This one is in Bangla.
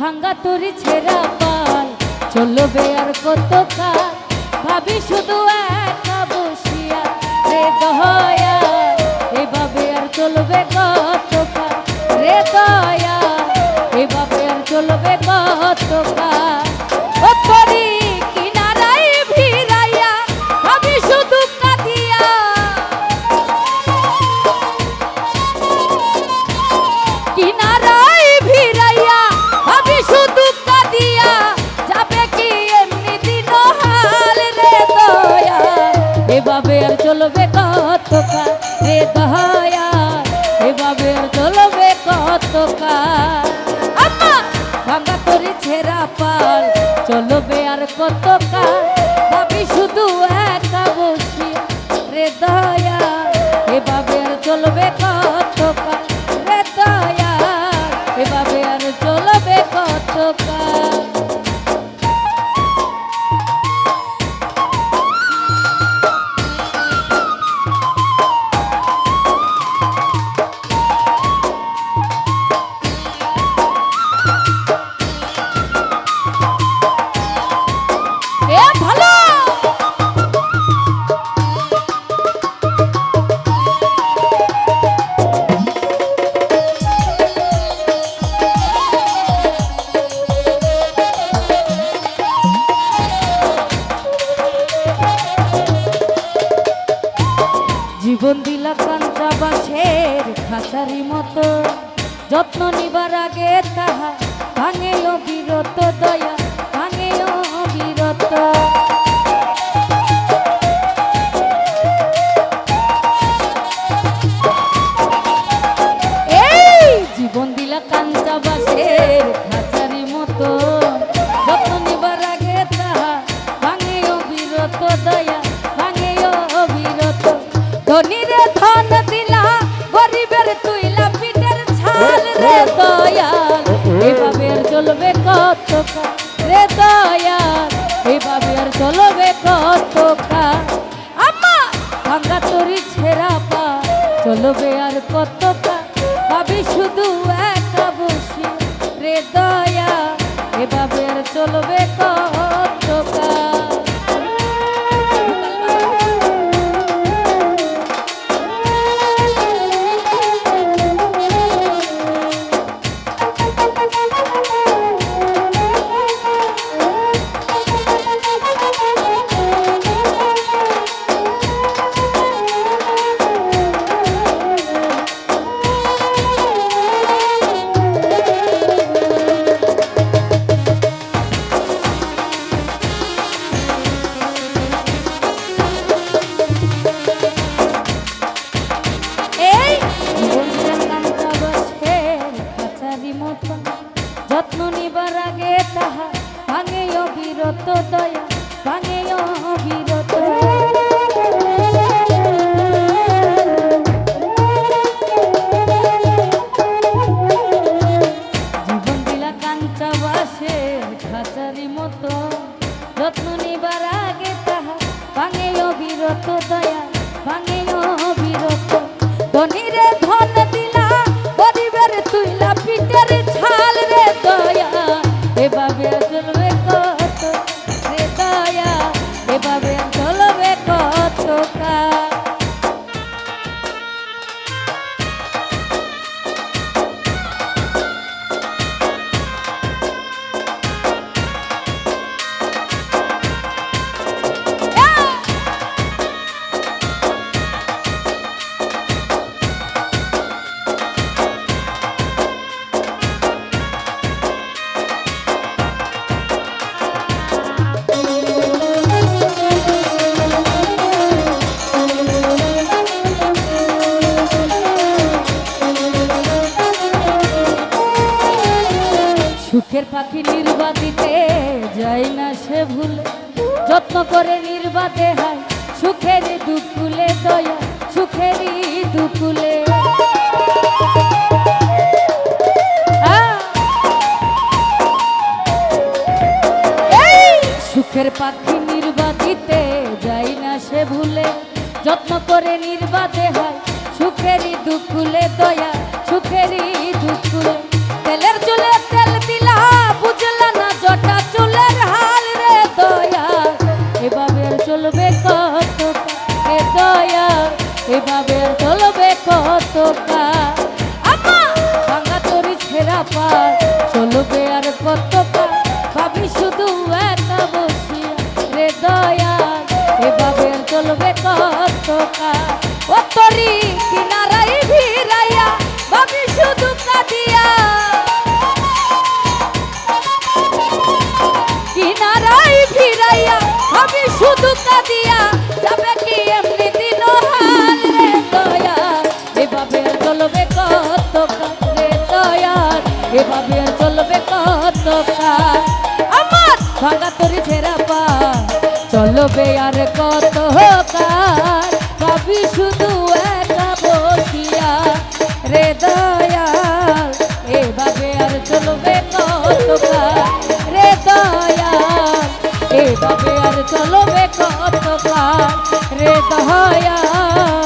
ভাঙ্গা তরি ছেঁড়া পাল। চলবে আর কত কাল ভাবি শুধু একা বসিয়া, রে দহয়া এভাবে আর চলবে কত আর চলবে কত কাল রে দয়া হে বাবের চলবে কত কাল ভাঙা করে ছেড়া পাল চলবে জীবন দিলা কান্তা বাসের খাসারি মতো। যত্ন নিবার আগে তাহা ভাঙে অবিরত ধনীরে ধন দিলা, গরিবের তুইলা পিঠের ছাল রে দয়াল। এভাবে আর চলবে কত রে দয়াল। এভাবে আর চলবে কত আম্মা, ভাঙ্গা তরি ছেঁড়া পা চলবে আর কত ভাবি শুধু একা রে দয়া এভাবে চলবে কত খাঁচারি মতো যত্ন নিবার সুখের পাখি নির্বাদিতে যায় না সে ভুলে। যত্ন করে নির্বাদে হয়, সুখের দুকুলে দয়া সুখেরই দুকুলে সুখের পাখি নির্বাদিতে যাই না সে ভুলে। যত্ন করে নির্বাদে হয় সুখেরই দুকুলে দয়া সুখেরই দুকুলে তেলের চুলে তেল এভাবে চলবে কত কাল আমা ভাঙা তরি ছেঁড়া পার চলবে আর কত এভাবে চলবে কত আমার ভাঙা তরি ছেঁড়া পা। চলবে আর কত কাল ভাবি শুধু একা বসিয়া। রে দয়াল, এভাবে আর চলবে কত কাল রে দয়াল, এভাবে আর চলবে কত কাল রে দয়াল